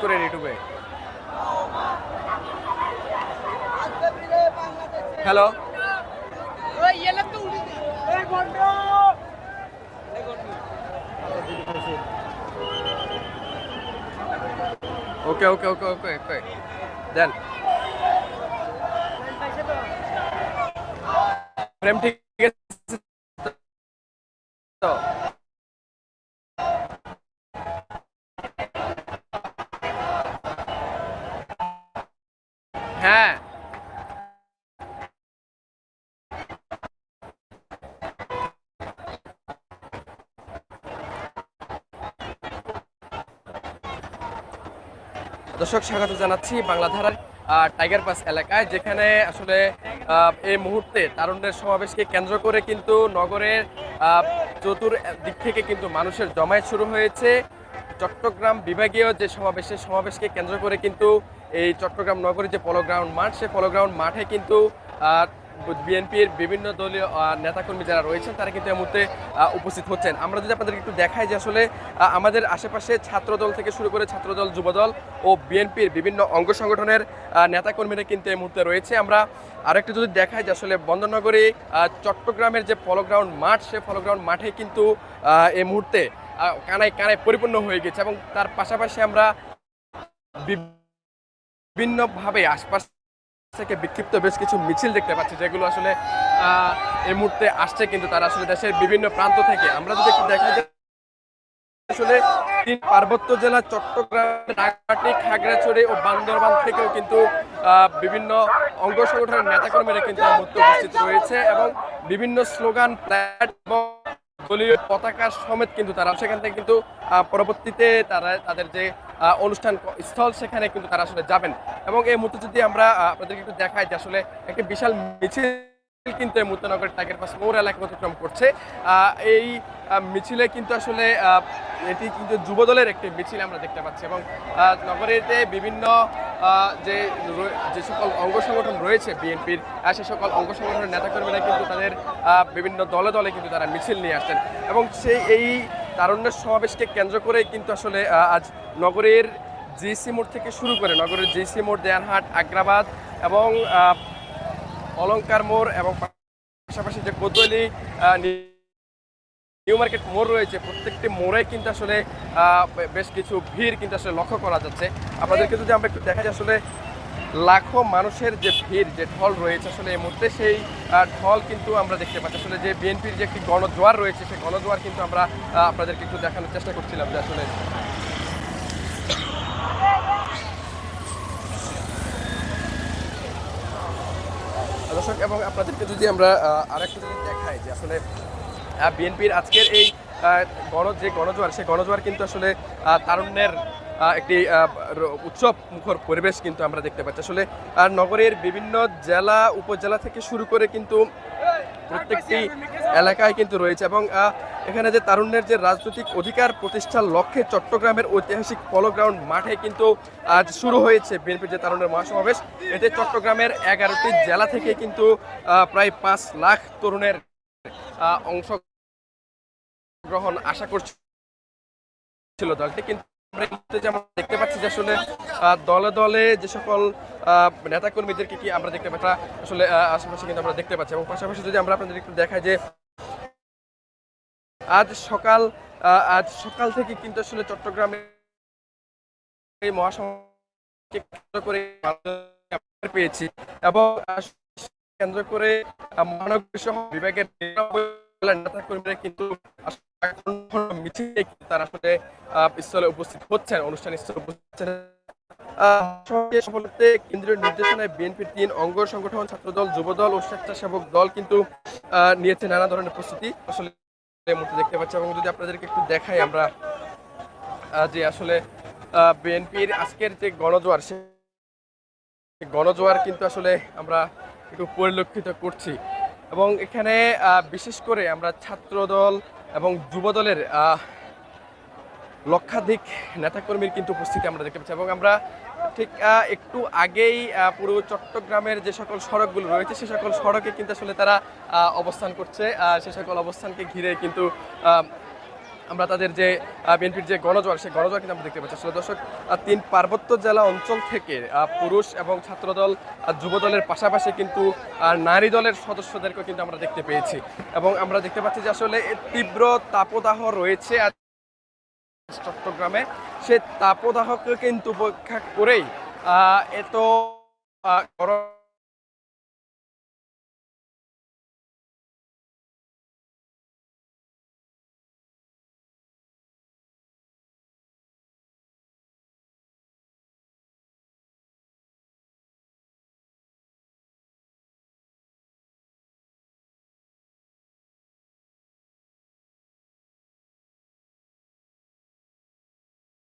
করেন ইউটিউবে hello okay ওকে ওকে ওকে ওকে দেন প্রেম ঠিক আছে হ্যাঁ। দর্শক, স্বাগত জানাচ্ছি বাংলাধারার টাইগার পাস এলাকায়, যেখানে আসলে এই মুহূর্তে তারুণ্যের সমাবেশকে কেন্দ্র করে কিন্তু নগরের চতুর দিক থেকে কিন্তু মানুষের জমায়েত শুরু হয়েছে। চট্টগ্রাম বিভাগীয় যে সমাবেশের সমাবেশকে কেন্দ্র করে কিন্তু এই চট্টগ্রাম নগরের যে পলো গ্রাউন্ড মাঠ, সেই পলো গ্রাউন্ড মাঠে কিন্তু বিএনপির বিভিন্ন দলীয় নেতাকর্মী যারা রয়েছেন, তারা কিন্তু এই মুহূর্তে উপস্থিত হচ্ছেন। আমরা যদি আপনাদের একটু দেখাই যে আসলে আমাদের আশেপাশে ছাত্রদল থেকে শুরু করে ছাত্রদল, যুবদল ও বিএনপির বিভিন্ন অঙ্গ সংগঠনের নেতাকর্মীরা কিন্তু এই মুহূর্তে রয়েছে। আমরা আরেকটু যদি দেখাই যে আসলে বন্দরনগরী চট্টগ্রামের যে পলো গ্রাউন্ড মাঠ, সে পলো গ্রাউন্ড মাঠে কিন্তু এই মুহূর্তে কানায় কানায় পরিপূর্ণ হয়ে গেছে এবং তার পাশাপাশি আমরা বিভিন্নভাবে আশপাশ থেকে বিক্ষিপ্ত বেশ কিছু মিছিল দেখতে পাচ্ছি, যেগুলো আসলে এই মুহূর্তে আসছে কিন্তু তারা আসলে দেশের বিভিন্ন প্রান্ত থেকে। আমরা যদি একটু দেখা যায় আসলে পার্বত্য জেলা চট্টগ্রাম রাঙামাটি খাগড়াছড়ি ও বান্দরবান থেকেও কিন্তু বিভিন্ন অঙ্গ সংগঠনের নেতাকর্মীরা কিন্তু উপস্থিত রয়েছে এবং বিভিন্ন স্লোগান প্ল্যাট এবং দলীয় পতাকা সমেত কিন্তু তারা সেখান থেকে কিন্তু পরবর্তীতে তারা তাদের যে অনুষ্ঠান স্থল সেখানে কিন্তু তারা আসলে যাবেন। এবং এই মুহূর্তে যদি আমরা আপনাদেরকে একটু দেখাই যে আসলে একটি বিশাল মিছিল কিন্তু এই মুক্তনগরের টাকের পাশ মৌর এলাকা অতিক্রম করছে। এই মিছিলে কিন্তু আসলে এটি কিন্তু যুবদলের একটি মিছিল আমরা দেখতে পাচ্ছি এবং নগরীতে বিভিন্ন যে যে সকল অঙ্গ সংগঠন রয়েছে, বিএনপির সে সকল অঙ্গ সংগঠনের নেতাকর্মীরা কিন্তু তাদের বিভিন্ন দলে দলে কিন্তু তারা মিছিল নিয়ে আসছেন। এবং সেই এই তারুণ্যের সমাবেশকে কেন্দ্র করে কিন্তু আসলে আজ নগরের জিসি মোড় থেকে শুরু করে নগরের জিসি মোড় দেয়ানহাট আগ্রাবাদ এবং অলঙ্কার মোড় এবং পাশাপাশি যে আহ, নিউ মার্কেট মোড় রয়েছে প্রত্যেকটি মোড়ে কিন্তু আসলে বেশ কিছু ভিড় কিন্তু আসলে লক্ষ্য করা যাচ্ছে। আপনাদেরকে যদি আমরা একটু দেখা যায় আসলে লাখো মানুষের যে ভিড়, যে ঢল রয়েছে আসলে এই মুহূর্তে, সেই ঢল কিন্তু আমরা দেখতে পাচ্ছি। আসলে যে বিএনপির যে একটি গণজোয়ার রয়েছে, সেই গণজোয়ার কিন্তু আমরা আপনাদেরকে একটু দেখানোর চেষ্টা করছিলাম যে আসলে দর্শক, এবং আপনাদেরকে যদি আমরা আরেকটু যদি দেখাই যে আসলে বিএনপির আজকের এই গণ, যে গণজোয়ার, সেই গণজোয়ার কিন্তু আসলে তারুণ্যের একটি উৎসব মুখর পরিবেশ কিন্তু আমরা দেখতে পাচ্ছি। আসলে আর নগরের বিভিন্ন জেলা, উপজেলা থেকে শুরু করে কিন্তু প্রত্যেকটি এলাকায় কিন্তু রয়েছে এবং এখানে যে তারুণ্যের যে রাজনৈতিক অধিকার প্রতিষ্ঠার লক্ষ্যে চট্টগ্রামের ঐতিহাসিক পলো গ্রাউন্ড মাঠে কিন্তু আজ শুরু হয়েছে বিএনপির যে তারুণ্যের মহাসমাবেশ। এতে চট্টগ্রামের এগারোটি জেলা থেকে কিন্তু প্রায় পাঁচ লাখ তরুণের অংশগ্রহণ আশা করছিল দলটি। কিন্তু দেখতে পাচ্ছি যে আসলে দলে দলে যে সকল আহ, নেতাকর্মীদেরকে কি আমরা দেখতে পাচ্ছি আসলে আশেপাশে কিন্তু আমরা দেখতে পাচ্ছি। এবং পাশাপাশি যদি আমরা আপনাদের একটু দেখাই যে আজ সকাল আজ সকাল থেকে কিন্তু আসলে চট্টগ্রামে এই কেন্দ্র করে পেয়েছি। এবং কেন্দ্র করে মহানগর বিভাগের জেলার নেতাকর্মীরা কিন্তু আসলে মিছিলে তারা আসলে স্থলে উপস্থিত হচ্ছেন অনুষ্ঠান স্থলে উপস্থিত কেন্দ্রীয় নির্দেশনায় বিএনপির তিন অঙ্গ সংগঠন ছাত্রদল যুবদল ও স্বেচ্ছাসেবক দল কিন্তু নিয়েছে নানা ধরনের প্রস্তুতি আসলে মুহূর্তে দেখতে পাচ্ছি এবং যদি আপনাদেরকে একটু দেখাই আমরা যে আসলে বিএনপির আজকের যে গণজোয়ার সে গণজোয়ার কিন্তু আসলে আমরা একটু পরিলক্ষিত করছি এবং এখানে বিশেষ করে আমরা ছাত্রদল এবং যুবদলের লক্ষাধিক নেতাকর্মীর কিন্তু উপস্থিতি আমরা দেখতে পাচ্ছি এবং আমরা ঠিক একটু আগেই পুরো চট্টগ্রামের যে সকল সড়কগুলো রয়েছে, সে সকল সড়কে কিন্তু আসলে তারা অবস্থান করছে। সে সকল অবস্থানকে ঘিরে কিন্তু আমরা তাদের যে বিএনপির যে গণজোয়ার, সেই গণজোয়ার কিন্তু আমরা দেখতে পাচ্ছি। আসলে দর্শক তিন পার্বত্য জেলা অঞ্চল থেকে পুরুষ এবং ছাত্রদল আর যুব দলের পাশাপাশি কিন্তু নারী দলের সদস্যদেরকেও কিন্তু আমরা দেখতে পেয়েছি। এবং আমরা দেখতে পাচ্ছি যে আসলে তীব্র তাপদাহ রয়েছে চট্টগ্রামে। সে তাপদাহকে কিন্তু উপেক্ষা করেই এত